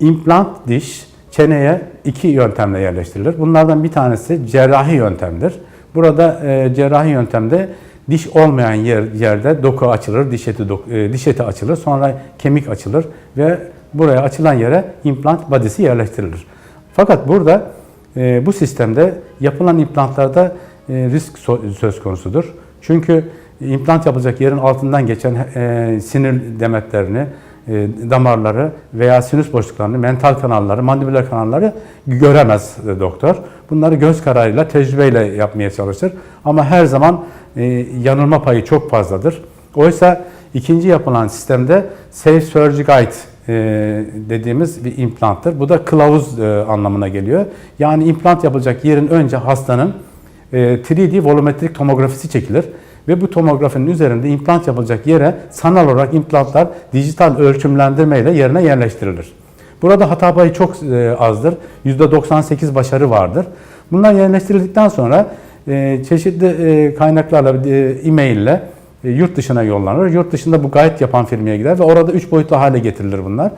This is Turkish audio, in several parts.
İmplant diş çeneye iki yöntemle yerleştirilir. Bunlardan bir tanesi cerrahi yöntemdir. Burada e, cerrahi yöntemde diş olmayan yer, yerde doku açılır, diş eti, dok- e, diş eti açılır, sonra kemik açılır ve buraya açılan yere implant badisi yerleştirilir. Fakat burada e, bu sistemde yapılan implantlarda e, risk so- söz konusudur. Çünkü implant yapılacak yerin altından geçen e, sinir demetlerini, damarları veya sinüs boşluklarını, mental kanalları, mandibüler kanalları göremez e, doktor. Bunları göz kararıyla, tecrübeyle yapmaya çalışır. Ama her zaman e, yanılma payı çok fazladır. Oysa ikinci yapılan sistemde Safe Surgery Guide e, dediğimiz bir implanttır. Bu da kılavuz e, anlamına geliyor. Yani implant yapılacak yerin önce hastanın e, 3D volumetrik tomografisi çekilir ve bu tomografinin üzerinde implant yapılacak yere sanal olarak implantlar dijital ölçümlendirmeyle yerine yerleştirilir. Burada hata payı çok e, azdır. %98 başarı vardır. Bunlar yerleştirildikten sonra e, çeşitli e, kaynaklarla, e-mail ile yurt dışına yollanır. Yurt dışında bu gayet yapan firmaya gider ve orada 3 boyutlu hale getirilir bunlar.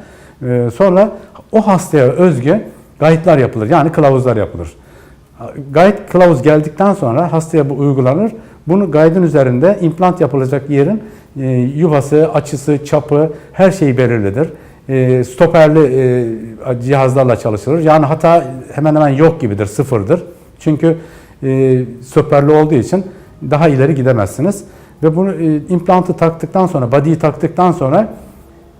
Sonra o hastaya özgü gayetler yapılır. Yani kılavuzlar yapılır. Gayet kılavuz geldikten sonra hastaya bu uygulanır. Bunu gaydın üzerinde implant yapılacak yerin e, yuvası, açısı, çapı her şey belirlidir. E, stoperli e, cihazlarla çalışılır. Yani hata hemen hemen yok gibidir, sıfırdır. Çünkü e, stoperli olduğu için daha ileri gidemezsiniz. Ve bunu e, implantı taktıktan sonra, body'yi taktıktan sonra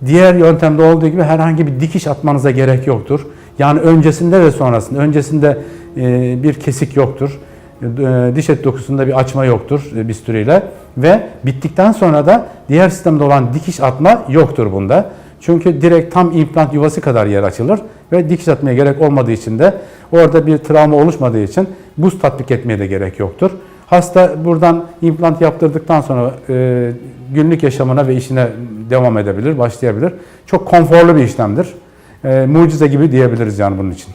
diğer yöntemde olduğu gibi herhangi bir dikiş atmanıza gerek yoktur. Yani öncesinde ve sonrasında, öncesinde e, bir kesik yoktur. E, Diş et dokusunda bir açma yoktur e, bisturiyle ve bittikten sonra da diğer sistemde olan dikiş atma yoktur bunda. Çünkü direkt tam implant yuvası kadar yer açılır ve dikiş atmaya gerek olmadığı için de orada bir travma oluşmadığı için buz tatbik etmeye de gerek yoktur. Hasta buradan implant yaptırdıktan sonra e, günlük yaşamına ve işine devam edebilir, başlayabilir. Çok konforlu bir işlemdir. E, mucize gibi diyebiliriz yani bunun için.